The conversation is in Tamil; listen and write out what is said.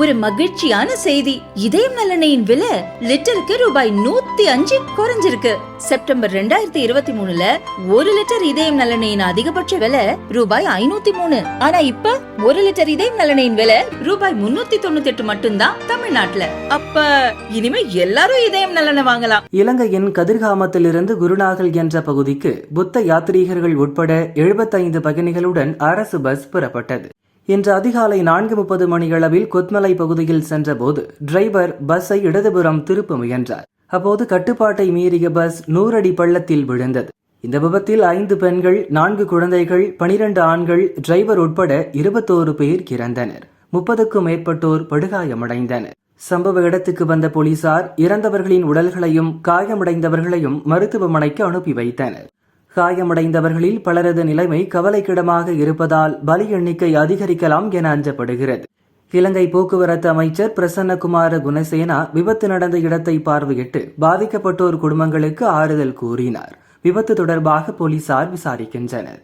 ஒரு மகிழ்ச்சியான செய்தி. இதயம் நல்லெண்ணெயின் விலை லிட்டருக்கு ரூபாய் நூத்தி அஞ்சு குறைஞ்சிருக்கு. செப்டம்பர் ரெண்டாயிரத்தி இருபத்தி மூணுல ஒரு லிட்டர் இதயம் நலனையின் அதிகபட்ச விலை ரூபாய் ஐநூத்தி மூணு. ஆனா இப்ப ஒரு லிட்டர் இதயம் நலனையின் விலை ரூபாய் முன்னூத்தி தொண்ணூத்தி எட்டு மட்டும்தான் தமிழ்நாட்டுல. அப்ப இனிமே எல்லாரும் இதயம் நலனை வாங்கலாம். இலங்கையின் கதிர்காமத்திலிருந்து குருநாகல் என்ற பகுதிக்கு புத்த யாத்ரீகர்கள் உட்பட எழுபத்தைந்து பயணிகளுடன் அரசு பஸ் புறப்பட்டது. இன்று அதிகாலை நான்கு முப்பது மணியளவில் கொத்மலை பகுதியில் சென்றபோது டிரைவர் பஸ்ஸை இடதுபுறம் திருப்ப முயன்றார். அப்போது கட்டுப்பாட்டை மீறிய பஸ் நூறடி பள்ளத்தில் விழுந்தது. இந்த விபத்தில் ஐந்து பெண்கள் நான்கு குழந்தைகள் பனிரெண்டு ஆண்கள் டிரைவர் உட்பட இருபத்தோரு பேர் இறந்தனர். முப்பதுக்கும் மேற்பட்டோர் படுகாயமடைந்தனர். சம்பவ இடத்துக்கு வந்த போலீசார் இறந்தவர்களின் உடல்களையும் காயமடைந்தவர்களையும் மருத்துவமனைக்கு அனுப்பி வைத்தனர். காயமடைந்தவர்களில் பலரது நிலைமை கவலைக்கிடமாக இருப்பதால் பலி எண்ணிக்கை அதிகரிக்கலாம் என அஞ்சப்படுகிறது. இலங்கை போக்குவரத்து அமைச்சர் பிரசன்னகுமார குணசேனா விபத்து நடந்த இடத்தை பார்வையிட்டு பாதிக்கப்பட்டோர் குடும்பங்களுக்கு ஆறுதல் கூறினார். விபத்து தொடர்பாக போலீசார் விசாரிக்கின்றனர்.